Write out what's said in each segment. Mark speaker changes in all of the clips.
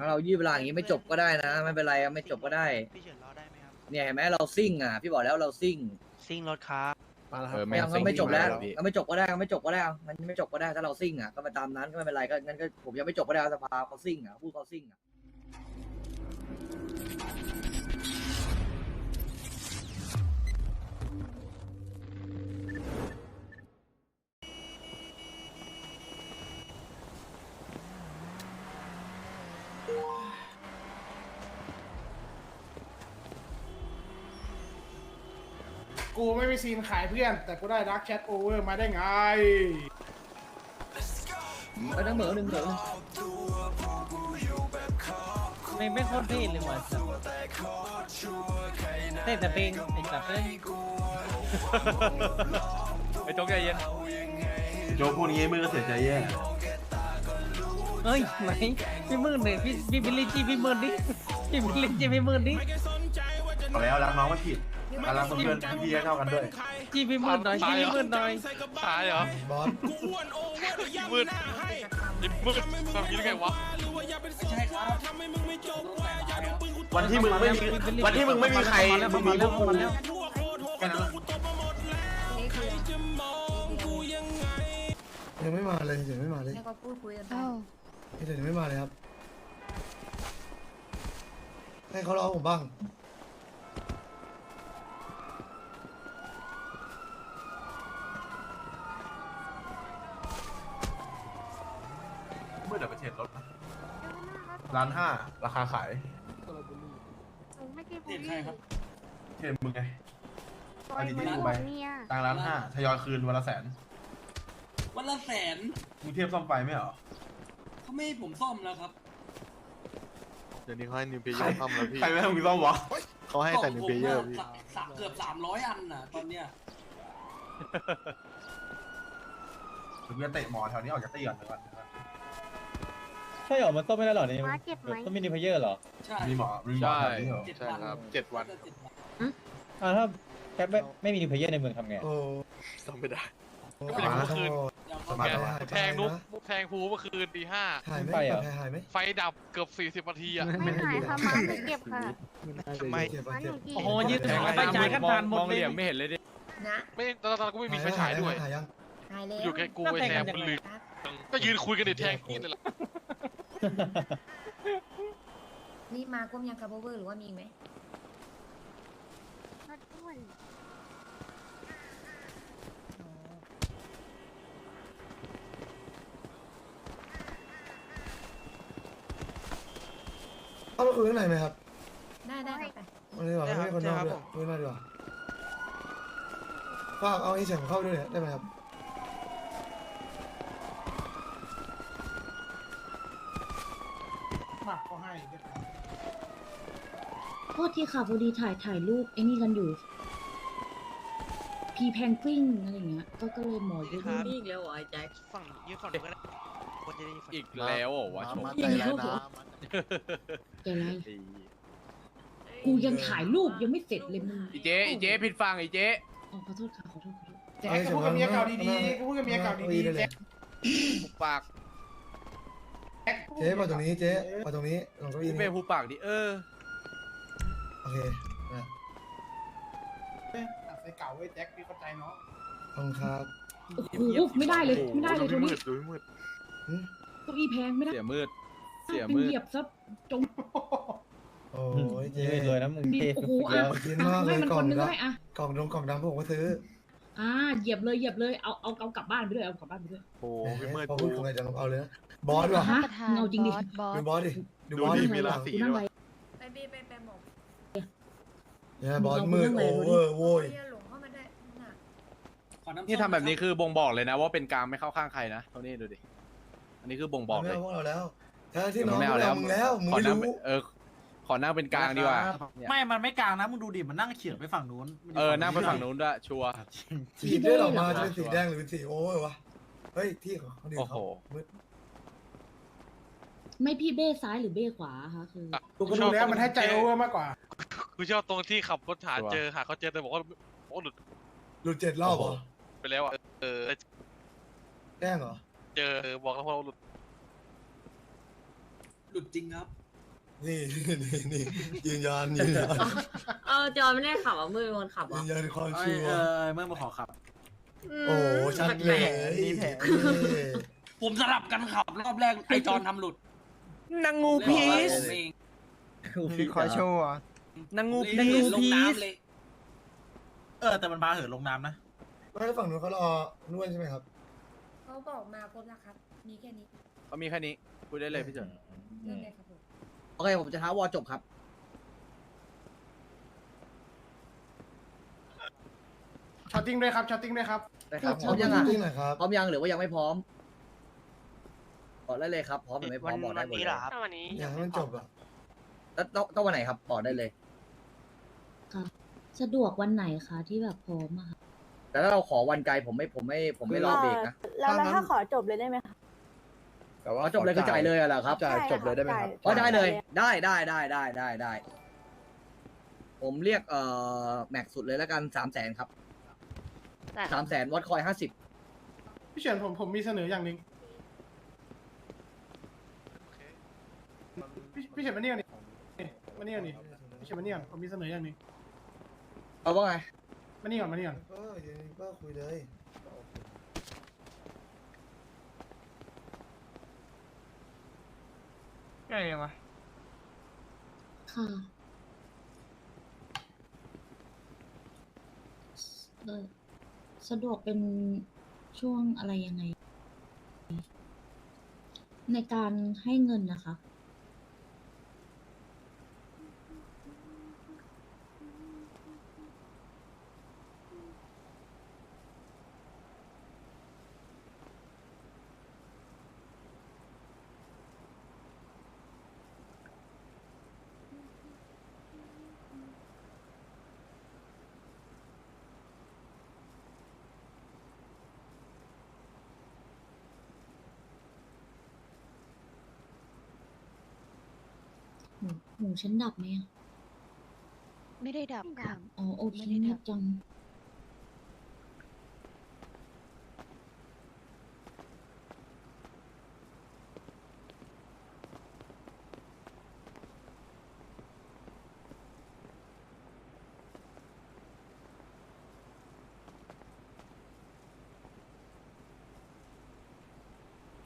Speaker 1: ถ้าเรายืดเวลาอย่างนี้ไม่จบก็ได้นะไม่เป็นไรอะไม่จบก็ได้
Speaker 2: พี่เฉินรอได้ไหมครับ
Speaker 1: เนี่ยเห็นไหมเราซิ่งอะพี่บอกแล้วเราซิ่ง
Speaker 2: ซิ่งรถครับ
Speaker 3: มาแล้วค
Speaker 4: เอ
Speaker 3: รับ
Speaker 4: อไม่
Speaker 1: ไม่เอา
Speaker 4: ซิ่
Speaker 1: ก็
Speaker 4: ง
Speaker 1: ไม่จบแล้ว
Speaker 4: พี่
Speaker 1: ก็ไม่จบก็ได้ก็ไม่จบก็ได้เอามันไม่จบก็ได้ถ้าเราซิ่งอะก็ไปตามนั้นก็ไม่เป็นไรก็งั้นก็ผมยังไม่จบก็ได้เอาสภาเขาซิ่งอะพูดเขาซิ่งอะ
Speaker 3: ไม่มีซีนขายเพื่อน แต่กูได้ดักแชทโอเวอร์มาได้ไง
Speaker 1: ไปทั้งเหมือหนึ่งเหมือหนึ่ง
Speaker 5: ไม่ไม่โคตรเท่เลยว่ะเท่แต่เพลงไอ้สัตว์เอ้ย
Speaker 4: ไอ้โจ๊กใจเย็น
Speaker 6: โจ๊กพูดงี้มึงก็เสียใจแย่
Speaker 5: เฮ้ยไหนพี่มืดเลยพี่พี่บิลลี่จี้พี่มืดดิพี่บิลลี่จี้พี่มืดดิ
Speaker 6: เอาแล้วรักน้องไม่ผิด การรักเพื่อนพี่ๆเท่ากันด้วย
Speaker 5: จี้พี่มืดหน่อยจี้พี่มืดหน่อย
Speaker 4: ตายเหรอบ
Speaker 3: อส
Speaker 4: มืดยิบมืดทำอยังไงวะ
Speaker 6: วันที่มึงไม่มีวันที่มึงไม่มีใครมึงมีพวกกู
Speaker 5: มาแล้ว
Speaker 6: แค่นั้นแหละ
Speaker 3: ยังไม่มาเลยยังไม่มาเลย
Speaker 7: แล้วก็พูดคุยกันไป
Speaker 3: พี่เดี๋ยวยังไม่มาเลยครับให้เขารอผมบ้าง
Speaker 6: เมื่อเดี๋ยวไปเทรดรถนะ ร้านห้าราคาขาย
Speaker 7: ไม่ได้พูดใครครับ
Speaker 6: เทรดมึงไง
Speaker 7: ปล่อยมันหมดเนี่ย
Speaker 6: ตังร้านห้าทยอยคืนวันละแสน
Speaker 8: วันละแสน
Speaker 6: มึงเทียบซ่อมไฟไม่เหรอ
Speaker 8: เขาไม่ให้ผมซ่อมแล้วครับ
Speaker 9: เดี๋ยวนี้เขาให้นิวเพเยอร์ทำแล้วพี่
Speaker 6: ใครไม่ให้มึงซ่อมวะ
Speaker 9: เขาให้แต่นิวเพเยอร์
Speaker 8: กล่ง
Speaker 9: พี่
Speaker 8: ผมะสะเกือบสามร้อยอันน่ะตอนเนี้ย
Speaker 6: ถึงจะเตะหมอแถวนี้ออกจากตีก่อนเดี๋ยวก่อน
Speaker 5: ใช่เหรอ มันต้มไม่ได้หรอเนี่ย
Speaker 7: มาเจ็บไหม
Speaker 5: ต้องมีนิพเยอร์เหรอ
Speaker 8: ใช่
Speaker 6: มีหมอมีหมอแถวนี้เหรอ
Speaker 8: เจ็ด
Speaker 9: ใช่
Speaker 8: วัน
Speaker 9: ครับเจ็ดวัน
Speaker 8: น่าจะเจ็ดวัน
Speaker 5: อ่าถ้าแค่ไม่ไม่มีนิพเยอร์ในเมืองทำไง
Speaker 3: โอ้
Speaker 9: ต้องไม่ได้
Speaker 3: โห
Speaker 4: ไม่ได้เมื่อคืน
Speaker 8: เดี๋ยว
Speaker 6: ส
Speaker 8: เขา
Speaker 6: มัคร
Speaker 3: หาย
Speaker 6: แล้ว
Speaker 3: หาย
Speaker 4: แทงนุกแทงภูเมื่อคืนตีห้า
Speaker 3: หายไหม
Speaker 5: ไปเหรอ
Speaker 3: หายหายไหม
Speaker 4: ไฟดับเกือบสี่สิบนาทีอะ
Speaker 7: ไม่หายค่ะมาหนูเจ็บค่ะ
Speaker 9: ทำไม
Speaker 3: เจ็บ
Speaker 7: มา
Speaker 3: ปะ
Speaker 7: ห
Speaker 3: เจ็
Speaker 7: นู
Speaker 3: บ
Speaker 7: เจ็บ
Speaker 5: โอ้โหยืดไปจ่ายกันผ่านหมดเลย
Speaker 4: ไม่เห็นเลยดิ
Speaker 7: นะ
Speaker 4: ไม่ตอนนั้นกูไม่มีไฟฉายด้วย
Speaker 3: หายยัง
Speaker 7: หายแล้ว
Speaker 4: อยู่ใกล้กูไอ้แทงมันลืม
Speaker 7: ครับ
Speaker 4: ก็ยืนคุยกันเด็ดแทงนี่นั่นแหละ
Speaker 7: นี่มาก้มยังคาร์โบเวอร์หรือว่ามีไหม
Speaker 3: เข้ามาคุยข้างในไหมครับ
Speaker 7: ได้ได้ครับไป
Speaker 3: วันนี้ดีกว่าไม่ให้คนนอกด้วยคุยมาดีกว่าฝากเอาไอ้เสียงเข้าด้วยเนี่ยได้ไหมครับ มาก็ให้
Speaker 10: โทษทีค่ะพอดีถ่ายถ่ายรูปไอ้นี่กันอยู่ พีแพงกวิ้งอะไรเงี้ย ก็ก็เลยหมอเยอะ
Speaker 2: ครับ
Speaker 10: นิด
Speaker 2: อีกแล้วเหรอไอ้แจ็ค ฝั่งยืนฝั่งนู้นก็ได้คนจะได้ยินฝั่ง
Speaker 4: อีกแล้วเหรอวะโช
Speaker 9: มา
Speaker 4: ว์
Speaker 9: ใจร้ายนะ
Speaker 10: แกไรกูยังถ่ายรูปยังไม่เสร็จเลยมึง
Speaker 4: อีเจ๊อีเจ๊ผิดฟังอีเจ๊
Speaker 10: อ๋อขอโทษค่ะขอโทษขอโทษ
Speaker 3: แจ็คก็พูดกับเมียเก่าดีๆก็พูดกับเมียเก่าดีๆแจ็ค
Speaker 4: หุบปาก
Speaker 3: เจ๊มาตรงนี้เจ๊มาตรงนี้ลงเก้าอี้
Speaker 4: กู
Speaker 3: นี่
Speaker 4: เป็นหุบปากดิเออ
Speaker 3: โอเคนะ
Speaker 6: ใส่เก่าไว้แจ็คพี่เข้าใจเนาะ
Speaker 3: ขอบคุณครับ
Speaker 10: โอ้โหไม่ได้เลยไม่ได้เลย
Speaker 9: ดู
Speaker 10: ตัว
Speaker 9: มื
Speaker 10: นี้
Speaker 9: ดดูมืด
Speaker 3: หืม
Speaker 10: เก้าอี้แพงไม่ได้
Speaker 4: เสียมืด เสีย
Speaker 10: เป็น
Speaker 4: มืด
Speaker 10: เหยียบซับจง
Speaker 3: โอ้ยเจ๊
Speaker 5: ไม่เลยนะมึง
Speaker 10: ดี
Speaker 5: เท่
Speaker 10: โอ้โห
Speaker 5: แล้
Speaker 10: อะ
Speaker 5: ว
Speaker 3: กินมากเล
Speaker 10: ให้
Speaker 3: ย
Speaker 10: มัน
Speaker 3: กล่
Speaker 10: ค
Speaker 3: อง
Speaker 10: นนึง
Speaker 3: ละ
Speaker 10: ให้อะ
Speaker 3: กล่องดงกล่องดำผมก็ซื้อ
Speaker 10: อ่าเหยียบเลยเหยียบเลยเอาเอาเอากลับบ้านไปด้วยเอากลับบ้านไปด้วย
Speaker 9: โอ้พี่มืด
Speaker 3: พอ
Speaker 9: กู
Speaker 3: พูดกับใครจะลองเอาเลยนะ บอสว่ะ
Speaker 10: ฮะเงาจริงดิ
Speaker 3: ดูบอสดิดู
Speaker 9: ดู
Speaker 3: บอส
Speaker 9: ดิ
Speaker 3: ดิ
Speaker 9: มีราศี
Speaker 10: กู
Speaker 9: ด้
Speaker 10: นั่ง
Speaker 9: ว
Speaker 10: ไร
Speaker 9: ย
Speaker 7: ไปไปไปไปหมอก
Speaker 3: เนี่ยบอสมืดโอเวอร์โว้ย
Speaker 7: เฮียหลงเข้ามาได้น่ะ
Speaker 8: ขอำส้ม
Speaker 4: นี่ทำแบบนี้คือบ่งบอกเลยนะ ว่าเป็นกลางไม่เข้าข้างใครนะเท่านี้ดูดิ อันนี้คือบ่งบอก
Speaker 3: ไม่
Speaker 4: เลย
Speaker 3: เอาพวกเราแล้วถ้าที่น้อง
Speaker 4: ไม่เอา
Speaker 3: ไม่
Speaker 4: แล้ว
Speaker 3: เอามึงแล้วมึง
Speaker 4: ขอ
Speaker 3: ไม่
Speaker 4: นั่ง
Speaker 3: รู้
Speaker 4: เป็นเออ ขอนั่งเป็นกลางดีกว่าเนี่ย
Speaker 2: ไม่ มันไม่กลางนะ มึงดูดิ มันนั่งเฉียงไปฝั่งนู้น
Speaker 4: เออนั่งไปฝั่งนู้นด้วยชัวร์
Speaker 3: สีเลือดออกมาจะเป็นสีแดงหรือเป็นสีโอเวอร์วะ เฮ้ยที่ของเขาดี
Speaker 4: โอ้โห
Speaker 3: เขามืด
Speaker 10: ไม่พี่เบ้ซ้ายหรือเบ้ขวาคะคือ
Speaker 3: กูก็ดูแล้วมันให้ใจโอเวอร์มากกว่า
Speaker 4: กูชอบตรงที่ขับรถหาเจอหาเขาเจอแต่บอกว่าโอ้หลุด
Speaker 3: หลุดเจ็ดรอบเหรอ
Speaker 4: ไปแล้วอะเออ
Speaker 3: แกล้งเหรอ
Speaker 4: เจอบอกแล้วว่าหลุด
Speaker 8: หลุดจริงครับ
Speaker 3: นี่ นี่นี่ยืนยันยืนยัน
Speaker 10: เออจอนไม่ได้ขับอะมือเป็นคนขับ
Speaker 3: ยื
Speaker 10: อะ
Speaker 3: นยันความ
Speaker 5: เอ้
Speaker 3: ชั
Speaker 5: ยวเอ
Speaker 3: ร์
Speaker 5: อเมื่อมาขอขับ
Speaker 3: โอ้โหชัดเลย
Speaker 5: มีแผล
Speaker 3: เอ้ย
Speaker 8: ผมสลับกันขับรอบแรกไอจอนทำหลุด
Speaker 5: นางงู
Speaker 8: เลย
Speaker 5: พี
Speaker 8: บอกว่า
Speaker 5: ส
Speaker 8: ผมเอง
Speaker 5: มีคอยโชว์นางงู
Speaker 8: เลย
Speaker 5: นางงู
Speaker 8: ลง
Speaker 5: พีส
Speaker 8: น้ำเลย
Speaker 5: เออแต่มันพาเหินลงน้ำนะ
Speaker 3: ไม่ได้ฝั่งนู้นเขารอนวดใช่ไหมครับ
Speaker 7: เขาบอกมาครบแล้วครับ มีแค่นี้
Speaker 4: เขามีแค่นี้คุยได้เลยพี่เฉิน
Speaker 7: เรื่องเลยครับผม
Speaker 1: โอเค ผมจะท้าวอลจบครับ
Speaker 5: ช็อตติ้งด้วยครับช็อตติ้งด้วยครับ
Speaker 1: นะครับพร้อมยังอะ
Speaker 3: จริงหน่อยครับ
Speaker 1: พร้อมยังหรือว่ายังไม่พร้อม บอกได้เลยครับพร้อมหรือไม่พร้
Speaker 2: วั
Speaker 1: อนมบอกได้
Speaker 2: วัน
Speaker 1: หมด
Speaker 2: นี้
Speaker 1: เล
Speaker 2: เหรอยครับ
Speaker 10: วันนี้
Speaker 3: อยากให้มันจบอะ
Speaker 1: แล้วต้องต้องวันไหนครับบอกได้เลย
Speaker 10: สะดวกวันไหนคะที่แบบพร้อมอะค่ะ
Speaker 1: แต่ถ้าเราขอวันไกลผมไม่ผมไม่ผมไม่รอเบรกนะ
Speaker 7: แล้วแล้วถ้าขอจบเลยได้ไหมคะ
Speaker 4: แต่ว่า
Speaker 1: ขอจบเลยคือจ่ายเลยอะเหรอครับ
Speaker 4: จ่ายจบเลยได้ไหมครับ
Speaker 1: อ๋อได้เลย ได้ได้ได้ได้ได้ได้ ผมเรียกเอ่อแม็กสุดเลยแล้วกันสามแสนครับสามแสนวัดคอยห้าสิบ
Speaker 5: พี่เฉินผมผมมีเสนออย่างหนึ่ง พี่พี่เฉินมานี่ก่อนนี่มานี่ก่อนนี่พี่เฉินมานี่ก่อนผมมีเสนออย่างหนึ่ง
Speaker 1: เอาว่าไง
Speaker 5: มานี่ก่อนมานี่ก่อน
Speaker 3: เออเดี๋ยวนี้ก็คุยเลย
Speaker 5: ง่ายยังวะ
Speaker 10: ค่ะเออสะดวกเป็นช่วงอะไรยังไง ในการให้เงินนะคะ หมูหมูฉันดับไหมอะ
Speaker 7: ไม่ได้ดับค่ะ
Speaker 10: อ๋อโอเค
Speaker 7: ไม่ได้ดับ
Speaker 10: เงียบจัง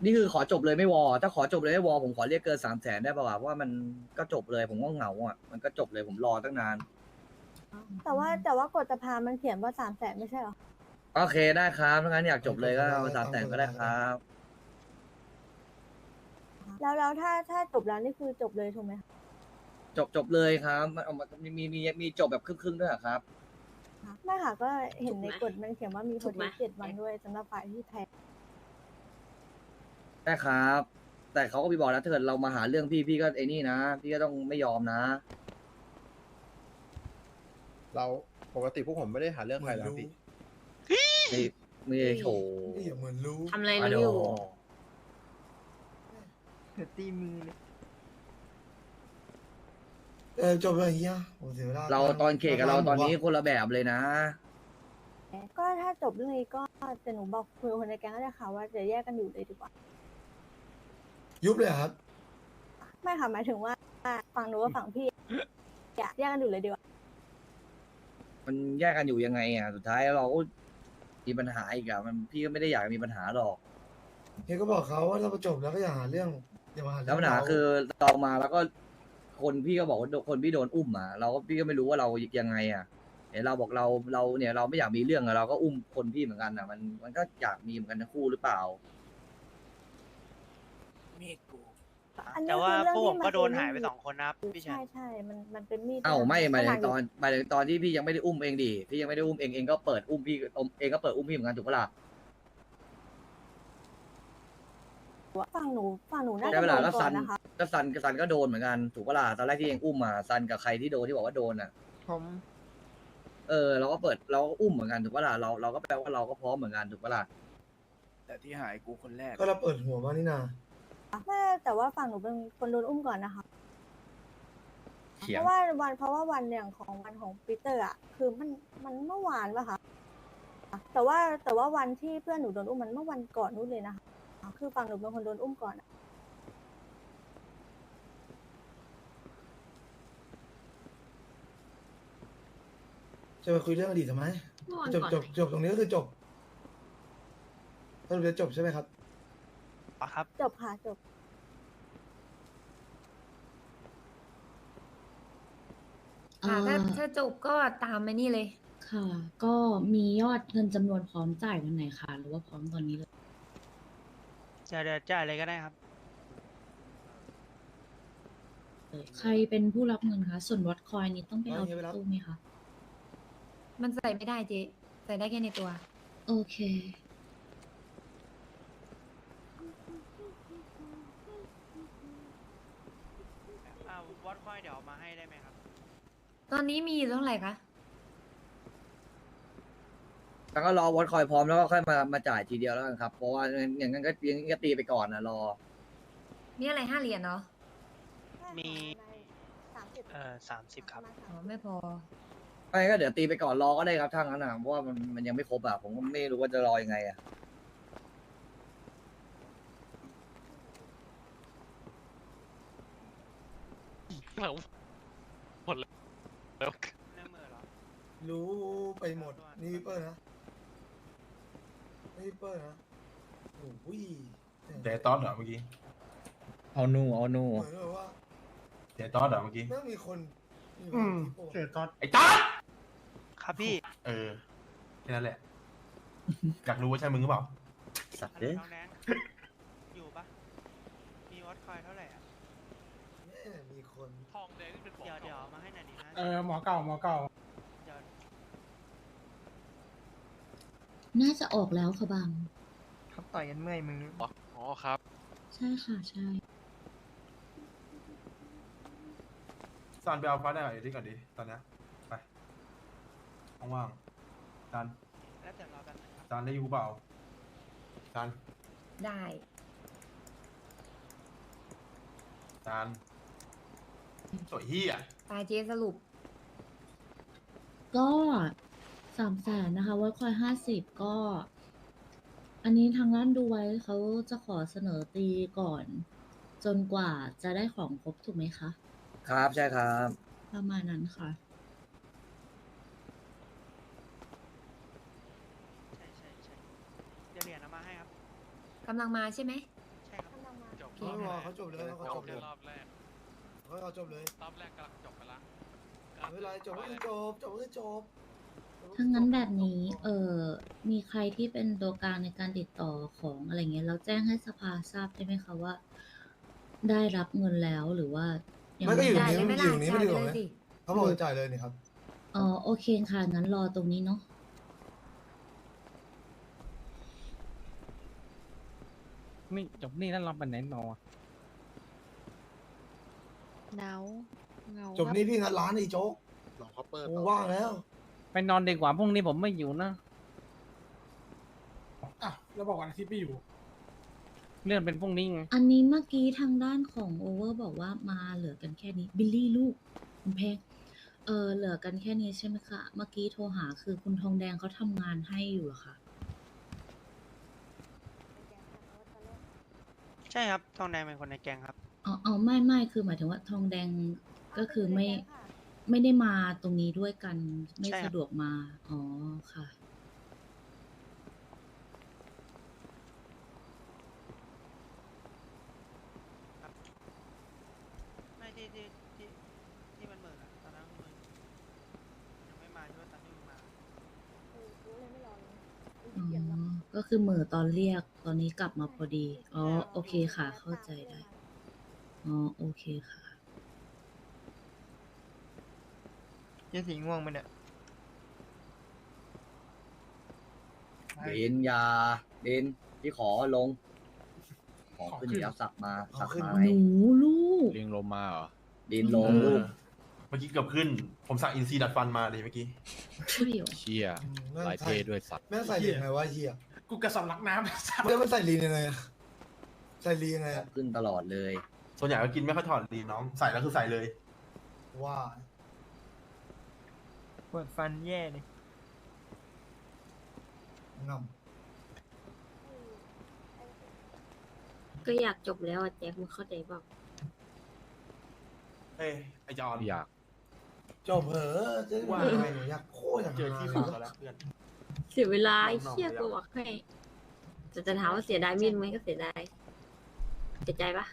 Speaker 1: นี่คือขอจบเลยไม่วอถ้าขอจบเลยไม่วอผมขอเรียกเกินสามแสนได้ป่าวะเพราะว่ามันก็จบเลยผมก็เหงาอะมันก็จบเลยผมรอตั้งนาน
Speaker 7: แต่ว่าแต่ว่ากฎสภามันเขียนว่าสามแสนไม่ใช่หรอ
Speaker 1: โอเคได้ครับถ้างั้นอยากจบเลยก็เอาสามแสนก็ได้ครับ
Speaker 7: แล้วแล้วถ้าถ้าจบแล้วนี่คือจบเลยถูกไหม
Speaker 1: จบจบเลยครับมันเอามามีมีมีมีจบแบบครึ่งๆด้วยเหรอครับ
Speaker 7: ไม่ค่ะก็เห็นใน
Speaker 10: ถูกไหม
Speaker 7: กฎมันเขียนว่ามี
Speaker 10: ถู
Speaker 7: ผล
Speaker 10: กไหม
Speaker 7: เจ็ดวันด้วยสำหรับฝ่ายที่แพ้
Speaker 1: ได้ครับ แต่เขาก็มีบอกแล้วถ้าเกิดเรามาหาเรื่องพี่พี่ก็ไอ้นี่นะ พี่ก็ต้องไม่ยอมนะ
Speaker 9: เราปกติพวกผมไม่ได้หาเรื่องใครแล้วพี่
Speaker 1: ไม่ไม่ได้โชว์
Speaker 3: นี่เหมือนรู้
Speaker 10: ทำอะไร
Speaker 1: อะ
Speaker 10: รู้
Speaker 1: โด
Speaker 10: อยู่
Speaker 5: ตีมือเลย
Speaker 3: เออจบเลยเฮียโอ้เสียเวลา
Speaker 1: เราตอนเคกับเราตอนนี้คนละแบบเลยนะ
Speaker 7: ก็ถ้าจบเรื่องนี้ก็จะหนูบอกคุยกับคนในแก๊งก็ได้ค่ะว่าจะแยกกันอยู่เลยดีกว่า
Speaker 3: ยุบเลยเหรอครับ
Speaker 7: ไม่ค่ะหมายถึงว่าฝั่งหนูกับฝั่งพี่อยากแยกกันอยู่เลยดีกว่า
Speaker 1: มันแยกกันอยู่ยังไงอะสุดท้ายเราก็มีปัญหาอีกอะมันพี่ก็ไม่ได้อยากมีปัญหาหรอก
Speaker 3: เฮียก็บอกเขาว่าถ้าจบแล้วก็อย่าหาเรื่องอย่ามาหาเรื่
Speaker 1: แล้วปัญหา
Speaker 3: เร
Speaker 1: คือเรามาแล้วก็คนพี่ก็บอกว่าคนพี่โดนอุ้มอะเราก็พี่ก็ไม่รู้ว่าเรายังไงอะเห็นเราบอกเราเราเนี่ยเราไม่อยากมีเรื่องอะเราก็อุ้มคนพี่เหมือนกันอะมันมันก็อยากมีเหมือนกันทั้งคู่หรือเปล่า
Speaker 7: อันนี้
Speaker 2: แต่ว่า
Speaker 7: คือเรื่อง
Speaker 2: พวกผม
Speaker 7: ที่
Speaker 2: ก็โดน
Speaker 7: มั
Speaker 2: หายไปสองคนนะครับพี่ชา
Speaker 7: ใช่
Speaker 2: ย
Speaker 7: ใช่มันมันเป็นมีด
Speaker 1: เอ้าไม่หมายถึง
Speaker 7: ข
Speaker 1: ต
Speaker 7: ด
Speaker 1: อนหมายถึงตอนที่พี่ยังไม่ได้อุ้มเองดิพี่ยังไม่ได้อุ้มเองเองก็เปิดอุ้มพี่เองก็เปิดอุ้มพี่เหมือนกันถูกปะล่ะ
Speaker 7: ฝั่งหนูฝั่งหนูน่า
Speaker 1: ได้
Speaker 7: จะ
Speaker 1: เว
Speaker 7: โด
Speaker 1: ลานก็
Speaker 7: ก่อ
Speaker 1: ซั
Speaker 7: น
Speaker 1: น
Speaker 7: นะคะ
Speaker 1: ก็ซันก็ซันก็โดนเหมือนกันถูกปะล่ะตอนแรกที่เองอุ้มมาซันกับใครที่โดนที่บอกว่าโดนอะ
Speaker 5: ผม
Speaker 1: เออเราก็เปิดเราก็อุ้มเหมือนกันถูกปะล่ะเราเราก็แปลว่าเราก็พร้อมเหมือนกันถูกปะล่ะ
Speaker 4: แต่ที่หายกูคนแรก
Speaker 3: ก็เราเปิดหัวมานี่นา
Speaker 7: แม่แต่ว่าฝั่งหนูเป็นคนโดนอุ้มก่อนนะคะ
Speaker 1: เพ
Speaker 7: ราะว่าวันเพราะว่าวันอย่างของวันของปีเตอร์อะคือมันมันเมื่อวานป่ะคะแต่ว่าแต่ว่าวันที่เพื่อนหนูโดนอุ้มมันเมื่อวันก่อนนู้นเลยนะคะคือฝั่งหนูเป็นคนโดนอุ้มก่อน
Speaker 3: จะมาคุยเรื่องอดีตทำไม
Speaker 10: ม
Speaker 3: จบจบจบตรงนี้ก็คือจบสรุปจะจบใช่ไหม
Speaker 2: ครับ
Speaker 7: จบค่ะจบ
Speaker 10: เอ่
Speaker 11: ค่ะถ้า
Speaker 10: อ
Speaker 11: ถ้าจบก็ตามไปนี่เลย
Speaker 10: ค่ะ ก็มียอดเงินจำนวนพร้อมจ่ายวันไหนคะหรือว่าพร้อมตอนนี้เลย
Speaker 2: จะเดี๋ยวจ่ายอะไรก็ได้ครับ
Speaker 10: ใครเป็นผู้รับเงินคะ ส่วนวัดคอยนี้ต้องไปเอา
Speaker 3: เอาอย่างนี้
Speaker 10: ที่
Speaker 3: ไปรับ
Speaker 10: ตู้ไหมคะ
Speaker 11: มันใส่ไม่ได้เจ๊ใส่ได้แค่ในตัว
Speaker 10: โอเค
Speaker 2: อ่า วอดคอยเดี๋ยวเอามาให้ได้ไหมครับ
Speaker 11: ตอนนี้มีอยู่เท่าไหร่คะ
Speaker 1: แล้วก็รอวอตคอยพร้อมแล้วก็ค่อยมามาจ่ายทีเดียวแล้วกันครับ เพราะว่าอย่างนั้นก็ยังก็ตีไปก่อนนะรอ
Speaker 11: นี่อะไรห้าเหรียญเนาะ
Speaker 2: มี
Speaker 7: สามสิบ
Speaker 2: เอ่อสามสิบครับ
Speaker 11: อ๋อไม่พอ
Speaker 1: ไม่ก็เดี๋ยวตีไปก่อนรอก็ได้ครับทั้งนั้นนะเพราะว่ามันมันยังไม่ครบอะผมก็ไม่รู้ว่าจะรอยังไงอะ
Speaker 2: หมดแล้วเรื่องมือเหรอ
Speaker 3: รู้ไปหมด นี่วิปเปอร์นะนี่วิปเปอร์นะโอ้ย
Speaker 6: เดตอนเหรอเมื่อกี้
Speaker 1: เอานูเอานู
Speaker 3: เหมือนแบบว่า
Speaker 6: เดตอนเหรอเมื่อกี้
Speaker 3: แม่งมีคนมีคน
Speaker 6: อืม
Speaker 3: ที่โปร
Speaker 6: เดตอนไอ้ตอน
Speaker 2: ครับพี่
Speaker 6: เออแค่นั้นแหละ อยากรู้ว่าใช่มึงหรือเปล่า
Speaker 1: สัตว์
Speaker 2: อะไร
Speaker 1: เด้
Speaker 2: น้องแนนอยู่ปะมีวอดคอยเท่าไหร่อะ
Speaker 3: แม่มี คน
Speaker 2: ทองแดงเป็นเดี๋ยวเดี๋ยวเอามาให้หน่อยดินะ
Speaker 5: เออหมอเก่าหมอเก่า
Speaker 2: เดี๋ยว
Speaker 10: น่าจะออกแล้วค่ะบาง
Speaker 2: ครับต่อยกันเมื่อยมือ
Speaker 4: อ๋อครับ
Speaker 10: ใช่ค่ะใช่
Speaker 6: ซานไปเอาฟ้าได้ไอ้ที่ก่อนดิตอนเนี้ยไปว่างๆซาน
Speaker 2: แล้วเดี๋ยวรอกันนะครับ
Speaker 6: ซานได้อยูเปล่าซาน
Speaker 11: ได้
Speaker 6: ซาน สวยเฮีย
Speaker 11: ตายเจ๊สรุป
Speaker 10: ก็สามแสนนะคะวัดคอยห้าสิบก็ อันนี้ทางร้านดูไว้เขาจะขอเสนอตีก่อน จนกว่าจะได้ของครบถูกไหมคะ
Speaker 1: ครับใช่ครับ
Speaker 10: ประมาณนั้นค่ะ
Speaker 2: ใช่ใช่ใช่เดี๋ยวเหรียญเอามาให้ครับ
Speaker 11: กำลังมาใช่ไหม
Speaker 2: ใช่ครับ
Speaker 7: กำลังมา
Speaker 4: จบ
Speaker 3: เขารอเขาจบเลยเขาจบเลย
Speaker 4: รอบแรก
Speaker 3: เขาเอาจบเลย
Speaker 4: รอบแรกกำลังจบไปละ
Speaker 3: ไม่เป็นไรจบก็คือจบจบก็คือจบ
Speaker 10: ถ้างั้นแบบนี้ เออมีใครที่เป็นตัวกลางในการติดต่อของอะไรเงี้ย เราแจ้งให้สภาทราบได้ไหมคะว่า ได้รับเงินแล้วหรือว่ายัง
Speaker 3: ไม่ก็อยู่
Speaker 11: ได้
Speaker 3: ตรง
Speaker 11: เลย
Speaker 3: นี้
Speaker 11: ไหม่
Speaker 3: มันอ
Speaker 11: ล่ะ
Speaker 3: ยู่ตรงนี้
Speaker 11: จ่า
Speaker 3: ไม่
Speaker 11: ย
Speaker 3: ได้
Speaker 11: ไป
Speaker 3: หรอ
Speaker 11: เลยสิ
Speaker 3: ไหมเขาบอกจะจ่ายเลยนี่ครับ
Speaker 10: อ๋อโอเคค่ะงั้นรอตรงนี้เนาะ
Speaker 5: นี่จบนี่แล้วเราไปไหนต่อ
Speaker 11: เงาเงา
Speaker 3: จบนี่พี่งัดร้านไอ้โจ๊ก
Speaker 9: ลองเขาเปิด
Speaker 3: กูว่างแล้ว
Speaker 5: ไปนอนดีกว่าพรุ่งนี้ผมไม่อยู่นะ อะแล้วบอกวันอาทิตย์ไม่อยู่เลื่อนเป็นพรุ่งนี้ไง
Speaker 10: อันนี้เมื่อกี้ทางด้านของโอเวอร์บอกว่ามาเหลือกันแค่นี้บิลลี่ลูกคุณแพงเออเหลือกันแค่นี้ใช่ไหมคะเมื่อกี้โทรหาคือคุณทองแดงเขาทำงานให้อยู่เหรอคะ
Speaker 2: ใช่ครับทองแดงเป็นคนในแกงครับ
Speaker 10: อ๋ออ๋อไม่ไม่คือหมายถึงว่าทองแดงก็คือไม่ ไม่ได้มาตรงนี้ด้วยกัน ไม่
Speaker 2: ใช่ครับ
Speaker 10: สะดวกมา อ๋อค่ะ
Speaker 2: ไม่ที่ที่ที่ที่มันเหมือนอะตอนนั้นมึงยังไม่มาใช่ไหมตอนที่มึงมา
Speaker 7: เออกูเลยไม่รอเลย
Speaker 10: อ๋อ ก็คือเหมือตอนเรียก ตอนนี้กลับมาพอดี อ๋อ โอเคค่ะ เข้าใจได้ อ๋อโอเคค่ะ
Speaker 2: ยังสีง่วงไหมเนี่ย
Speaker 1: เบนยาเบนพี่ขอลง ขอขึ้นแล้วสักมาสักมา
Speaker 10: หนูลูก
Speaker 4: ลิงลมมาเหรอ
Speaker 1: ดินลงลูก
Speaker 6: เมื่อกี้เกือบขึ้น ผมสั่งอินซีดัดฟันมาเลยเมื่อกี้
Speaker 10: ใช่เหรอ
Speaker 4: เชี่ย
Speaker 3: อืมแม่ง
Speaker 4: ลายเท
Speaker 3: ใส่
Speaker 4: ด้วยสัตว์
Speaker 3: แม่งใส่ลีนไงวะเฮีย
Speaker 5: กูกระสำลักน้ำ
Speaker 3: แล้วมันใส่ลีนยังไงอะใส่ลีนยังไงอะ
Speaker 1: ขึ้นตลอดเลย
Speaker 6: ส่วนใหญ่ก็กินไม่ค่อยถอดดีน้อง ใส่แล้วคือใส่เลย
Speaker 3: ว่า
Speaker 2: ปวดฟันแย่เลย
Speaker 3: ง
Speaker 11: ก็อยากจบแล้วอะแจ็คมึงเข้าใจเปล่า
Speaker 6: เอ้ยไอจอน
Speaker 4: อยาก
Speaker 3: จบเหอะจะว่าไงหนูอยากโคตรอยาก
Speaker 6: เจอที่
Speaker 3: มา
Speaker 6: สุด
Speaker 3: เลย
Speaker 6: แล้วเพื่อน
Speaker 11: เสียเวลา
Speaker 6: ไอ้เหี้ยกูบอกให้
Speaker 11: จะจะถามว่าเสียดายมีดไหมก็เสียดายเสียใจปะ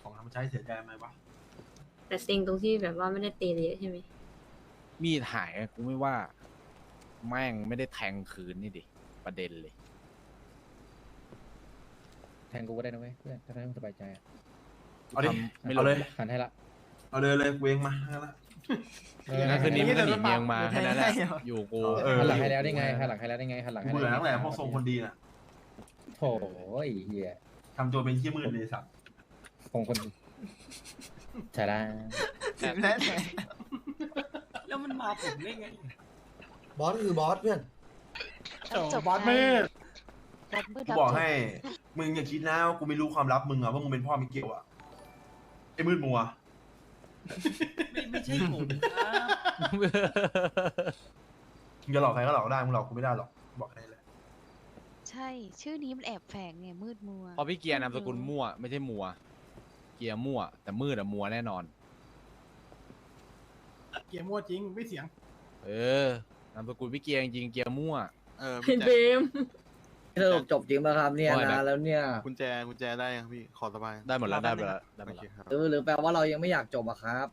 Speaker 6: ของทำ ใช้เสียใจไหมวะ
Speaker 11: แต่ซิงตรงที่แบบว่าไม่ได้ตีเลยใช่ไหม
Speaker 4: มีดหายกูไม่ว่า แม่งไม่ได้แทงคืนนี่ดิ ประเด็นเลย
Speaker 5: แทงกูก็ได้นะเว้ยเพื่อนถ้าไม่สบายใจ
Speaker 6: เอาดิ
Speaker 4: ทำไม่ล
Speaker 6: เอา
Speaker 4: ง
Speaker 6: เลย
Speaker 5: หันให้ละ
Speaker 6: เอาเลยเลยเวงมางั้นละ
Speaker 4: งั้นคืนนี้มึงก็หนีเมียงมาแค่นั้นแหละอยู่กู
Speaker 6: เออ
Speaker 5: หันหลังให้แล้วได้ไงหันหลังให้แล้วได้ไงหันหลังให้
Speaker 6: กู
Speaker 5: แล้ว
Speaker 6: เบื่อตั้งแต่พวกทรงคนดีน่ะ
Speaker 5: โถ่ไอ้เหี้ย
Speaker 6: ทำตัวเป็นขี้มืดเลยสัตว์
Speaker 5: คงคนใช่ละ
Speaker 8: แล้วมันมาผมได้ไง
Speaker 3: บอสคือบอสเพื่อน
Speaker 6: บอสมืดกูบอกให้ มึงอย่าคิดนะว่ากูไม่รู้ความลับมึงอะว่ามึงเป็นพ่อมิเกลอะไอ้มืดมัว
Speaker 8: ไม่ไม่ใช่ผมครับ
Speaker 6: มึงจะหลอกใครก็หลอกได้มึงหลอกกูไม่ได้หรอกบอกแค่นี้แหละ
Speaker 12: ใช่ ชื่อนี้มันแอบแฝงไงมืดมัว
Speaker 4: พอพี่เกียร์นามสกุลมั่วไม่ใช่มัว เกียร์มั่ว แต่มืดอะมัวแน่นอน
Speaker 6: เกียร์มั่วจริงไม่เสียง
Speaker 4: เออนามสกุลพี่เกียร์จริงๆเกียร์มั่ว
Speaker 8: เออ
Speaker 11: เป็นเบม
Speaker 1: สรุปจบจริงป่ะครับเนี่ย
Speaker 4: ว่าไง
Speaker 1: นานแล้วเนี่ย
Speaker 8: กุญแจกุญแจได้ยังพี่ขอสบาย
Speaker 4: ได้หมดแล้วได้หมดแล้วได้หม
Speaker 8: โอ
Speaker 4: ด
Speaker 8: เค
Speaker 4: แล้ว
Speaker 8: ครับ
Speaker 1: หรือหรือแปลว่าเรายังไม่อยากจบอะครับ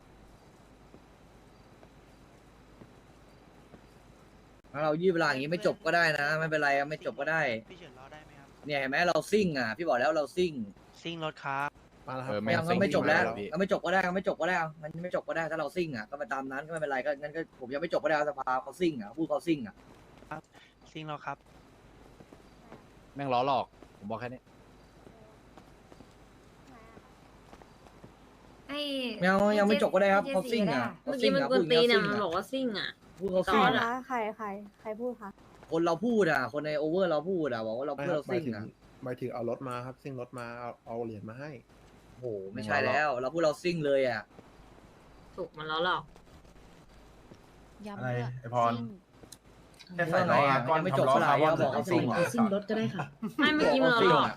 Speaker 1: ถ้าเรายืดเวลาอย่างนี้ไม่จบก็ได้นะ ไม่เป็นไรอะไม่จบก็ได้
Speaker 2: พี่เฉินรอได้ไหมครับ
Speaker 1: เนี่ยเห็นไหมเราซิ่งอะ พี่บอกแล้วเราซิ่ง
Speaker 2: ซิ่งรถครับ
Speaker 9: มาแล้วค
Speaker 4: เอ
Speaker 9: รั
Speaker 4: อบแม่
Speaker 1: ยัง
Speaker 4: ง
Speaker 1: ก็ไม่จบแล้ว
Speaker 4: พี่
Speaker 1: ก็ไม่จบก็ได้ก็ไม่จบก็ได้เอามันไม่จบก็ได้ถ้าเราซิ่งอะก็ไปตามนั้นก็ไม่เป็นไรก็งั้นก็ผมยังไม่จบก็ได้เอาสภาเขาซิ่งอะพูดเขาซิ่งอะ
Speaker 2: ซิ่งรถครับ
Speaker 4: แม่งล้อหลอก ผมบอกแค่นี้
Speaker 11: ไอ้
Speaker 1: ยังยังไม่จบก็ได้ครับเขาซิ่งอะ
Speaker 11: เมื่
Speaker 1: เขา
Speaker 11: อ
Speaker 1: ซิ่
Speaker 11: กี้
Speaker 1: ง
Speaker 11: มัน
Speaker 1: อะ
Speaker 11: ก
Speaker 1: พู
Speaker 11: ว
Speaker 1: ด
Speaker 11: น
Speaker 1: อ
Speaker 11: ตี
Speaker 1: ย่าง
Speaker 11: นะ
Speaker 1: นี้
Speaker 11: มัน
Speaker 1: ซิ่ง
Speaker 11: บอก
Speaker 1: อะ
Speaker 11: ว่าซิ่งอะ
Speaker 1: พูดเขา
Speaker 7: ใคร
Speaker 1: ซิ่ง
Speaker 11: ต่อ
Speaker 1: อะ
Speaker 7: นะใครใครใครพูดคะ
Speaker 1: คนเราพูดอะ คนในโอเวอร์เราพูดอะบอกว่าเรา
Speaker 9: ไม่
Speaker 1: เพื่อ
Speaker 9: ครับ
Speaker 1: เรา
Speaker 9: หมาย
Speaker 1: ซิ่ง
Speaker 9: ถึง
Speaker 1: อะ
Speaker 9: หมายถึงเอารถมาครับซิ่งรถมาเอาเอาเหรียญมาให้
Speaker 1: โอ้โหไม่ใช่แล้ว เราพูดเราซิ่งเลยอะ
Speaker 11: ถูกมันแล้วหรอก
Speaker 12: ย้ำ
Speaker 6: อะไร
Speaker 12: ด้วย
Speaker 6: ไอพร
Speaker 12: ซิ่ง
Speaker 6: แค่ใส่ล้ออาก้อน
Speaker 1: ยังไม่จ
Speaker 6: ทำ
Speaker 1: บ
Speaker 6: ล้อ
Speaker 1: เท่าไหร่
Speaker 6: คาร์บอน
Speaker 1: ก็บอกเขาซิ่ง
Speaker 6: เหร
Speaker 1: อะ
Speaker 6: อ
Speaker 10: ซิ่งรถก็ได้ค่ะ
Speaker 11: ไม่เมื่อกี้มัน
Speaker 1: เขา
Speaker 11: เรา
Speaker 1: ซิ่
Speaker 11: ห
Speaker 1: ง
Speaker 11: ลอก
Speaker 1: อะ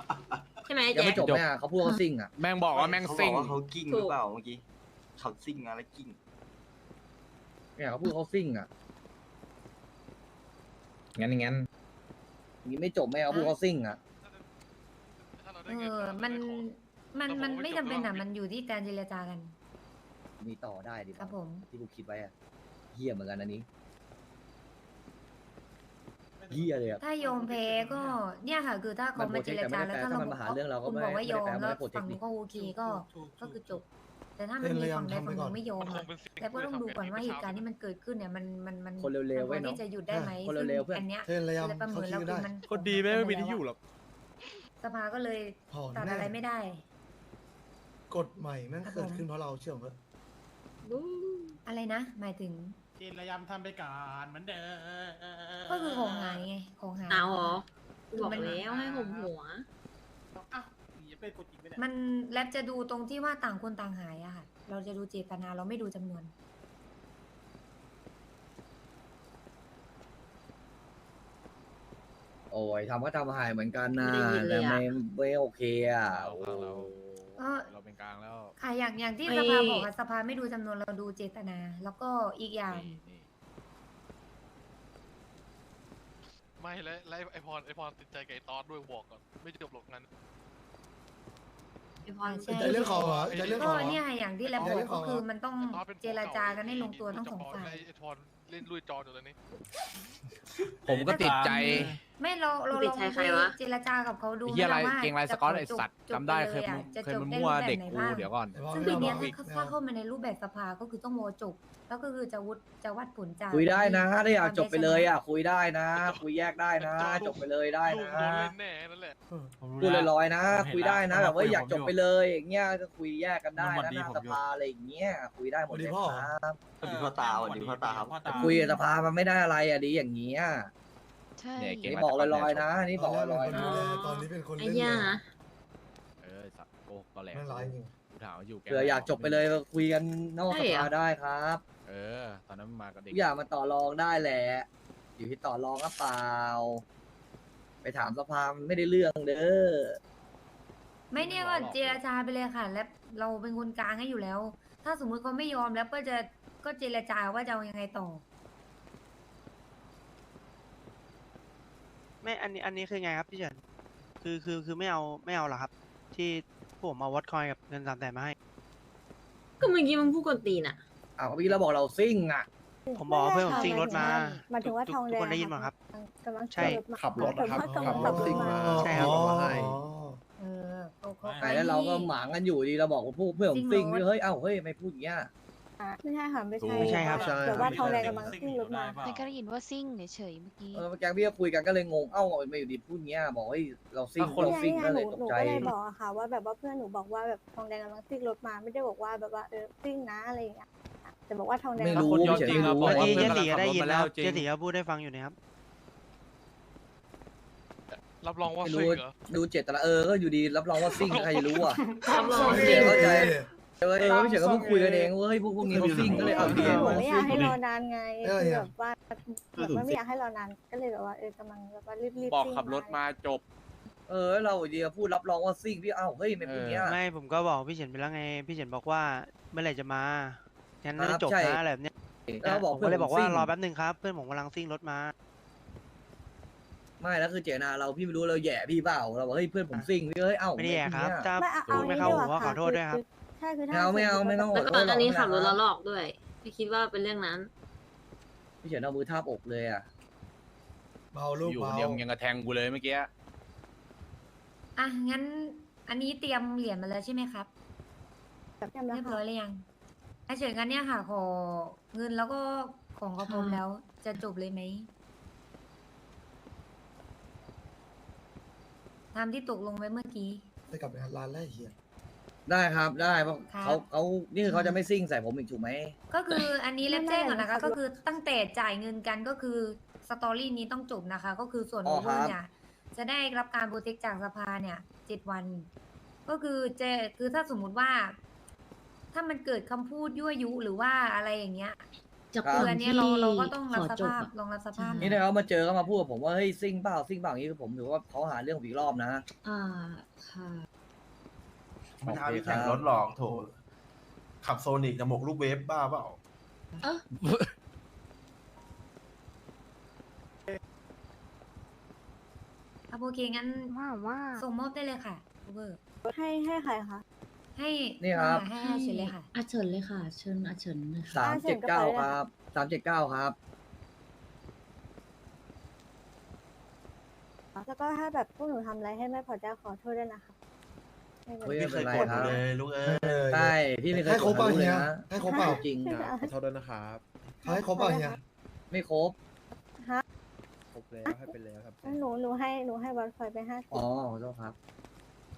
Speaker 11: ใช่ไหม
Speaker 1: ยัง
Speaker 11: แจ๊
Speaker 1: ไม่
Speaker 11: ค
Speaker 1: จบแม่อะเขาพูดเขาซิ่งอะ
Speaker 4: แม่งบอกว่าแม่งซิ่ง
Speaker 11: กิ้งหรือเปล่า
Speaker 8: เมื่อกี้ขับซิ่งอะไรกิ้ง
Speaker 1: เนี่ยเขาพูดเขาซิ่งอะ
Speaker 5: งั้นงั้น
Speaker 1: อย่างนี้ไม่จบแม่เขาพูดเขาซิ่งอะ
Speaker 11: เออมัน มันมันไม่จำเป็นอะมันอยู่ที่การเจรจากัน
Speaker 1: มีต่อได้ดิ
Speaker 11: ครับผม
Speaker 1: ที่กูคิดไว้อะเฮี้ยเหมือนกันอันนี้เฮี้ยเลยอะ
Speaker 11: ถ้ายอมแพ้ก็เนี่ยค่ะ คือถ้าเขามาเจรจาแล้วถ้าเรา
Speaker 1: มันมาหาเรื่องเราก็
Speaker 11: คุณ
Speaker 1: ไม่
Speaker 11: บอกว่ายอม
Speaker 1: ไม่ได้แปลว่า
Speaker 11: แล้ว
Speaker 1: ไม่โปรเทค
Speaker 11: ฝั่ง
Speaker 1: ดิ
Speaker 11: นู้นก็โอเคก็ก็คือจบ แต่ถ้ามันมีฝั่งใดฝั่งหนึ่งไม่ยอมอะแต่ก็ต้องดูก่อนว่าเหตุการณ์ที่มันเกิดขึ้นเนี่ยมันมันมัน
Speaker 1: คนเร็วๆ
Speaker 11: มั
Speaker 1: ไว้
Speaker 11: นควร
Speaker 1: เนาะ
Speaker 11: ที่จะหยุดได้ไหม
Speaker 1: คนเร็วๆเพื่อน
Speaker 11: ซึ่งอันเนี้ย
Speaker 3: เทนระ
Speaker 11: เลยประ
Speaker 3: ยำเขา
Speaker 11: เมิน
Speaker 3: คิ
Speaker 11: แล้ว
Speaker 3: ด
Speaker 11: คื
Speaker 3: ได้
Speaker 11: อมัน
Speaker 4: คนดีไม่มีที่อยู่หรอก
Speaker 11: สภาก็เลย
Speaker 3: ถอน
Speaker 11: ตัด
Speaker 3: แน่
Speaker 11: อะไรไม่ได้
Speaker 3: กฎใหม่แม่งเกิดขึ้นเพราะเราเชื่อผมเถอะ
Speaker 11: อะไรนะ หมายถึง
Speaker 6: เจนระยำทำไปก่อนเหมือนเดิม
Speaker 11: ก็คือของหายไงของหาย
Speaker 10: เอาเหรอ
Speaker 11: บอกแล้วให้ผมหัว
Speaker 6: อ้าวอย่าไปกดจริงไปเนี่ย
Speaker 11: มันแลบจะดูตรงที่ว่าต่างคนต่างหายอะค่ะ เราจะดูเจตนาเราไม่ดูจำนวน
Speaker 1: โอ้ยทำก็ทำหายเหมือนกันนะ
Speaker 10: ไม่ได้ยินเล
Speaker 1: แต่
Speaker 10: ยอะ
Speaker 1: ไม่ไม่โอเคอะ
Speaker 4: เรา
Speaker 1: โอ้
Speaker 4: ข้างเรา
Speaker 11: ก็
Speaker 4: เราเป็น กลางแล้ว
Speaker 11: ค่ะอย่างอย่างที่
Speaker 10: ไอ้
Speaker 11: สภาบอกอะสภาไม่ดูจำนวนเราดูเจตนา แล้วก็อีกอย่าง
Speaker 4: นี่นี่
Speaker 13: ไม่แล้วแล้วไอพรไอพรติดใจกับไอตอนด้วยบอกก่อนไม่จบหรอกงั้น
Speaker 10: ไอพร
Speaker 11: ใช่
Speaker 3: ใจเรื่องของเหรอใจเรื่องข
Speaker 11: ก็
Speaker 3: องเหรอ
Speaker 11: เนี่ยอย่างที่แลบ
Speaker 3: เดี๋
Speaker 11: บ
Speaker 3: ยว
Speaker 11: อก
Speaker 3: เรื่องข
Speaker 11: ก็
Speaker 3: อง
Speaker 11: คือมันต้อง
Speaker 13: ไตอนเป็น
Speaker 11: เจรจากันให้ลงตัวทั้งสองฝ่าย
Speaker 13: ไอพรเล่นลุยจอนอยู่ตอนนี้
Speaker 4: ผมก็ติดใจ
Speaker 11: ไม่เราเรา
Speaker 10: ติ
Speaker 11: ล
Speaker 10: ด
Speaker 11: อง
Speaker 10: ใจใค
Speaker 11: ไป
Speaker 10: รวะ
Speaker 11: เจรจากับเขาดู
Speaker 4: ไอ้เฮียอะไร
Speaker 11: นะว่า
Speaker 4: เกงลายส
Speaker 11: จะ
Speaker 4: กอตไอ
Speaker 11: จบ
Speaker 4: สัตว์
Speaker 11: จบ
Speaker 4: จำได้
Speaker 11: ป
Speaker 4: เค
Speaker 11: เลยยอะจะ
Speaker 4: เคย
Speaker 11: จบ
Speaker 4: มัน
Speaker 11: ได้
Speaker 4: มั่ว
Speaker 11: รูปแบบ
Speaker 4: เด็ก
Speaker 11: ไหน
Speaker 4: กู
Speaker 11: บ้าง
Speaker 4: เดี๋ยวก่อน
Speaker 11: ซึ่งทีเนี้ยถ้าถ้าเข้ามาในรูปแบบสภาก็คือต้องโมจบแล้วก็คือจะวุฒจะวัดผลจาก
Speaker 1: คุยได้นะถ้าอยากจบไปเลยอะ
Speaker 11: คว
Speaker 1: คุยได้นะ คุยแยกได้นะ จบไปเลยได้
Speaker 13: ลูก
Speaker 1: นะ
Speaker 13: โดนเล่นแน่นั่นแหละ
Speaker 1: พูดลอยๆนะ คุยได้นะแบบว่าอยากจบไปเลยอย่างเงี้ยก็คุยแยกกันได้นะหน้าสภาอะไรอย่างเงี้ยคุยได้หมดเลยครับ
Speaker 8: สวัสดีพ่อตาสวัสดีพ่อตาครับ
Speaker 1: แต่คุยกับสภามันไม่ได้อะไรอะดีอย่างเงี้ย
Speaker 12: ใช่
Speaker 4: เนี่ยเก่ง
Speaker 1: นี่บอกลอยๆนะ นี่บอกลอยๆ
Speaker 3: ต
Speaker 1: นะ
Speaker 3: นแรกเป็นคนดูแลตอนนี้เป็นคน
Speaker 10: ไอ้
Speaker 3: เล่น
Speaker 10: เหี้ย
Speaker 3: เลย
Speaker 10: นะ
Speaker 4: เออสัตว์โอ้ตอแหล
Speaker 3: แม่งร้ายจริง
Speaker 4: กูถามว่าอยู่แก
Speaker 1: เผื่ออยากจบไปเลยคุยกันนอกสภาได้ครับ
Speaker 4: เออ ตอนนั้นมากับเด็
Speaker 1: ทุ
Speaker 4: ก
Speaker 1: กอย่างมันต่อรองได้แหละ อยู่ที่ต่อรองก็เปล่า ไปถามสภามันไม่ได้เรื่องเด้อ
Speaker 11: ไม่เนี่ยก็เจรจาไปเลยค่ะ แล้วเราเป็นคนกลางให้อยู่แล้ว ถ้าสมมุติเขาไม่ยอมแล้วก็จะก็เจรจาว่าจะเอายังไงต่อ
Speaker 2: ไม่อันนี้อันนี้คือไงครับพี่เฉินคือคือคือไม่เอาไม่เอาเหรอครับ ที่ผมเอาวัดคอยกับเงินสามแสนมาให้
Speaker 10: ก็เมื่อกี้มันพูดกวนตีนอะ
Speaker 1: อ้าวพี่เราบอกเราซิ่งอะ
Speaker 2: ผมบอกว่าเพื่อนผม
Speaker 7: ไใช่
Speaker 2: ซิ่งรถมา
Speaker 7: หมายถึงว่า
Speaker 2: ทุก
Speaker 7: ทองแด
Speaker 2: ทุก
Speaker 7: ง
Speaker 2: คนได้ยินหมดครับ
Speaker 7: กำลัง
Speaker 2: ใช่
Speaker 9: ขับรถนะครับ
Speaker 7: หมายถึง
Speaker 9: ขับ
Speaker 7: ว่าร
Speaker 9: ถซิ่งมา
Speaker 2: ใช่ครับ
Speaker 9: เอามาให้
Speaker 11: เออเขาเขา
Speaker 1: ไอ้แล้วเราก็หมางกันอยู่ดีเราบอกว่าพวกเพื่อนผมซิ่งด้วยเฮ้ยเอ้าเฮ้ยไม่พูดอย่างเงี้ย
Speaker 7: อะไม่ใช่ค่ะไม่ใช่
Speaker 2: ไม่ใช่ครับ
Speaker 7: แต่ว่าทองแดงกำลังซิ่งรถมา
Speaker 12: มันก็ได้ยินว่าซิ่งเฉยๆเมื่อกี้
Speaker 1: เออแกงพี่ก็คุยกันก็เลยงง เอ้าไม่อยู่ดีพูดอย่างเงี้ย บอกเฮ้ยเราซิ่ง
Speaker 9: อะคน
Speaker 1: เราซิ่ง
Speaker 7: นี่ไง
Speaker 1: ก็
Speaker 7: ห
Speaker 1: เล
Speaker 7: นู
Speaker 1: ยตก
Speaker 7: หนู
Speaker 1: ใจ
Speaker 7: ก็เลยบอกอะค่ะ ว่าแบบว่าเพื่อนหนูบอกว่าแบบทองแดงกำลังซิ่งรถมา ไม่ได้บอกว่าแบบว่าเออซิ่งนะอะไรอย่างเงี้ย แต่บอกว่าทองแดง
Speaker 1: ไม่
Speaker 7: กำลัง
Speaker 1: รู้
Speaker 7: ซิ่ง
Speaker 1: พี่เฉยไม่รู้
Speaker 4: บอกว่า
Speaker 2: ที่
Speaker 4: เพื่
Speaker 2: เจ
Speaker 4: อน
Speaker 2: สี
Speaker 4: กำลังขับ
Speaker 2: ก็ได้
Speaker 4: รถ
Speaker 2: ยิน
Speaker 4: มา
Speaker 2: นะ
Speaker 4: แล้ว
Speaker 2: ครับ
Speaker 4: จริง
Speaker 2: เจสีก็พูดให้ฟังอยู่นะครับ
Speaker 13: รับรองว่า
Speaker 1: ไม่
Speaker 13: ซิ่
Speaker 1: รู้
Speaker 13: งเหรอ
Speaker 1: ดูเจตนาเออก็อยู่ดีรับรองว่าซิ่งใครจะรู้อะ
Speaker 10: รับรอง
Speaker 1: เดี๋ยวเข้าใจ เออเออพี่เฉยก็เพิ่งคุยกันเองว่าเฮ้ยพวกพวกนี้เขาซิ่งก็เลยเอา
Speaker 7: คื
Speaker 1: เดี
Speaker 7: อ
Speaker 1: ยว
Speaker 7: หนู
Speaker 1: มา
Speaker 7: ไม่อยากให้รอนานไง
Speaker 3: เออ
Speaker 7: คือ
Speaker 3: เนี่ย
Speaker 7: แบบว่าแบบว่าไม่อยากให้รอนานก็เลยแบบว่าเออกำลังแบบว่ารีบๆ
Speaker 4: บอก
Speaker 7: ซิ่ง
Speaker 4: ขับรถมาจบ
Speaker 1: เออเราอยู่ดีพูดรับรองว่าซิ่งพี่เอ้าเฮ้ยไม่พูดอย่างเงี้ย
Speaker 2: ไม่ผมก็บอกพี่เฉินไปแล้วไง พี่เฉินบอกว่าเมื่อไหร่จะมางั้นไม่
Speaker 1: ครั
Speaker 2: ได้
Speaker 1: บ
Speaker 2: จบ
Speaker 1: ใช่
Speaker 2: นะอะไรแบบเนี้ย
Speaker 1: แล้วบอก
Speaker 2: ผม
Speaker 1: เพื่อ
Speaker 2: ก็
Speaker 1: น
Speaker 2: เลยบอกว่า
Speaker 1: ซิ่ง
Speaker 2: รอแป๊บหนึ่งครับ เพื่อนผมกำลังซิ่งรถมา
Speaker 1: ไม่แล้วคือเจตนาเราพี่ไม่รู้เราแย่พี่เปล่าเราบอกเฮ้ยเพื่อนผมซิ่งพี่เฮ้ยเอ้า
Speaker 2: ไม่ได้แย่ครับ
Speaker 1: พูดอย่างเงี้ย
Speaker 2: ถ้า
Speaker 7: ไม่เอา
Speaker 2: พู
Speaker 7: เอา
Speaker 2: ดไม่
Speaker 7: งี้
Speaker 2: เข้า
Speaker 7: ดีก
Speaker 2: ผมว่า
Speaker 7: ว่า
Speaker 2: ขอโทษด้วยครับ
Speaker 7: ใช่คือ
Speaker 1: ไม่
Speaker 7: ถ้า
Speaker 1: เอาไม่เอาไม่ต้องขอ
Speaker 10: แล้ว
Speaker 1: โท
Speaker 10: ก่อ
Speaker 1: ษ
Speaker 10: น
Speaker 1: หร
Speaker 10: อั
Speaker 1: อก
Speaker 10: นนี้ขับรถ
Speaker 1: ไม่
Speaker 10: แล้ว
Speaker 1: เอา
Speaker 10: หลอกด้วยไม่คิดว่าเป็นเรื่องนั้น
Speaker 1: พี่เฉยเอามือทาบอกเลยอะ
Speaker 3: เบาลูก
Speaker 4: อยู่
Speaker 3: เบา
Speaker 4: เดียวมึงยังกระแทงกูเลยเมื่อกี้
Speaker 11: อะงั้น อันนี้เตรียมเหรียญมาแล้วใช่ไหมครับ
Speaker 7: แบบจำแล้ว
Speaker 11: เรียบ
Speaker 7: ค่ะ
Speaker 11: ร้อยหรือยังไอเฉินกันเนี่ยค่ะ ขอเงินแล้วก็ของกระผมแล้ว จะจบเลยไหมตามที่ตกลงไว้เมื่อกี้
Speaker 3: ไปกลับไปร้านแรกเฮีย
Speaker 1: ได้ครับได้เพราะ
Speaker 11: ครับ
Speaker 1: เขาเขานี่คือเขาจะไม่ซิ่งใส่ผมอีกถูกไหม
Speaker 11: ก็คืออันนี้เล็บแจ้งก่อนนะคะ
Speaker 7: ไม่ไม่
Speaker 11: ก็คือตั้งแต่จ่ายเงินกันก็คือสตอรี่นี้ต้องจบนะคะ ก็คือส่วน
Speaker 1: อ๋
Speaker 11: โอ
Speaker 1: อ
Speaker 11: เวอ
Speaker 1: ครั
Speaker 11: ร์
Speaker 1: บ
Speaker 11: เนี่ยจะได้รับการโปรเทคจากสภาเนี่ยเจ็ดวัน ก็คือจะคือถ้าสมมุติว่า ถ้ามันเกิดคำพูดยั่วยุหรือว่าอะไรอย่างเงี้ย
Speaker 10: จาก
Speaker 1: ครับ
Speaker 10: ค
Speaker 11: คือนอันเนี้ย
Speaker 10: ที่
Speaker 11: เราเราก็ต้อง
Speaker 10: ข
Speaker 11: รับ
Speaker 10: อ
Speaker 11: ส
Speaker 10: จบ
Speaker 11: ภาพ
Speaker 10: อะ
Speaker 11: ลองรับสภาพ
Speaker 10: ใช่
Speaker 1: นี่ถ้าเขามาเจอเขามาพูดกับผมว่าเฮ้ยซิ่งเปล่าซิ่งเปล่าอย่างนี้คือผมถือว่าเขาหาเรื่องผมอีกรอบนะ
Speaker 10: อ่าค่ะ
Speaker 6: ไม่ท้าที่แข่งรถหรอกโถขับโซนิกจะหมกลูกเวฟบ้าเปล่า
Speaker 10: เอ้า
Speaker 11: ครับโอเคงั้น
Speaker 12: ว่าว่า
Speaker 11: ส่งมอบได้เลยค่ะโอเวอร์
Speaker 7: ให้ให้ใครคะ
Speaker 11: ให้
Speaker 1: นี่ครับ
Speaker 11: ให้ให้เฉยเลยค่ะ
Speaker 10: อาเฉินเลยค่ะ เชิญอาเฉินเลยค่ะ
Speaker 1: สามเจ็ดเก้าครับสามเจ็ดเก้าครับ
Speaker 7: แล้วก็ถ้าแบบพวกหนูทำอะไรให้ไม่พอใจขอโทษด้วยนะคะ ไม่เป็น
Speaker 1: เฮ้ย
Speaker 7: ไร
Speaker 6: ไม่เคยกดอยู่เลยลูกเอ้ย
Speaker 3: เออ
Speaker 1: ใช่พี่ไม่เคย
Speaker 3: ให้ครบเปล่า
Speaker 1: โกธ
Speaker 3: เฮี
Speaker 1: เลย
Speaker 3: ย
Speaker 1: นะ
Speaker 3: ให้ครบเปล่า
Speaker 1: จริงครับ
Speaker 9: ขอโทษด้วยนะครับ
Speaker 3: เขาให้ครบเปล่าเฮีย
Speaker 1: ไม่ครบ
Speaker 9: ครบแล้วให้ไปแล้วครับ
Speaker 7: งั้นหนูหนูให้หนูให้วันไฟไปห้าสิบ
Speaker 1: อ๋อขอโทษครับ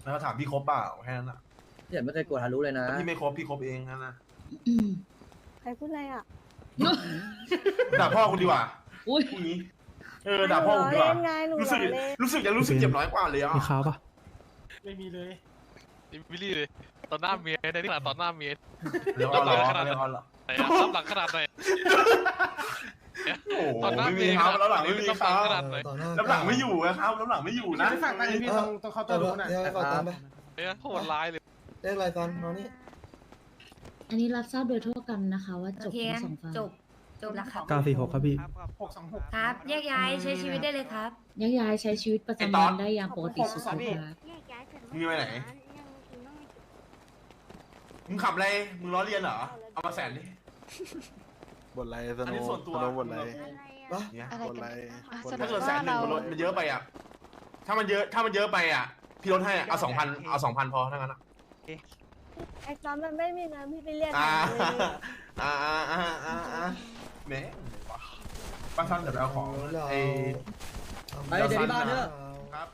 Speaker 6: แล้วถามพี่ครบเปล่าแค่นั้นอะ
Speaker 1: พี่เฉยไม่เคยกดฮารุเลยนะ
Speaker 6: ถ้าพี่ไม่ครบพี่ครบเองนั่นนะ
Speaker 10: อืม
Speaker 7: ใครพูดอะไรอะ
Speaker 6: ด่าพ่อคุณดีกว่า
Speaker 10: อุ้ย
Speaker 6: พรุ่งนี้เออด่าพ่อคุณดีกว่า
Speaker 7: หนูล้อเล่นไงหนู
Speaker 6: รู้สึก
Speaker 7: ล้อเล่น
Speaker 6: รู้สึกยังรู้สึกเจ็บน้อยกว่าเลยอะ
Speaker 14: มีข้าวปะ
Speaker 13: นี่วิล ลี่เลยตอนหน้าเมียในนี่ขนาดตอนหน้าเมีย
Speaker 6: เรียกว่าล้อเรียกว่าล้อ
Speaker 13: ไหนอะรับหลังขนาดไหน
Speaker 6: โอ้โห
Speaker 13: ตอนหน้า
Speaker 6: ไม่
Speaker 13: เมี
Speaker 6: มี
Speaker 13: ย
Speaker 6: ครับแล้วหลังไม่มีครับ
Speaker 13: ขนาดไหน
Speaker 3: ต่อหน้า
Speaker 6: แล้วหลังไม่อยู่นะครับแล้วหลังไม่อยู่นะ
Speaker 3: ฝากตังค์พี่ต้องต้องเข้าตัวรู้นะเดี๋ยวฝากตังค์ไป
Speaker 13: เนี่ยโหดร้ายเลย
Speaker 3: เลขอะไรตอนน้องนี่
Speaker 10: อันนี้รับทราบโดยทั่วกันนะคะ ว่าจ
Speaker 11: โอบเค
Speaker 10: ทั้ง
Speaker 11: งั้น
Speaker 10: สองฝ่าย
Speaker 11: จบจบแล้วครับ
Speaker 14: เก้าสี่หกครับพี่
Speaker 3: หกสองหก
Speaker 11: ครับแยกย้ายใช้ชีวิตได้เลยครับ
Speaker 10: ยักย้ายใช้ชีวิตประจำวันได้อย่างปกติสุขภาพ
Speaker 6: มึงไปไหน มึงขับอะไร มึงล้อเลียนเหรอ เอามาแสนดิ
Speaker 8: บทไรส
Speaker 6: นุส่
Speaker 8: สนุบทไร
Speaker 3: อะไรอ่
Speaker 6: เนี่ย
Speaker 12: อะไรกันอะส
Speaker 8: ร
Speaker 6: ถ้าเกิดแส
Speaker 12: น
Speaker 6: หนึ่งบนรถมันเยอะไปอะ ถ้ามันเยอะถ้ามันเยอะไปอะ พี่ลดให้เอาสองพันเอาสองพันพอถ้างั้นอะ
Speaker 7: ไอ้จอมมันไม่มีเงิพี่ไปเรียน
Speaker 6: อ่าอ่าอ่าอ่าอ่แหมป้าซันเดี๋ยวไปเอาของไอ้
Speaker 1: ไปเดี๋ยวที่บ้านเถอะ
Speaker 6: ครับ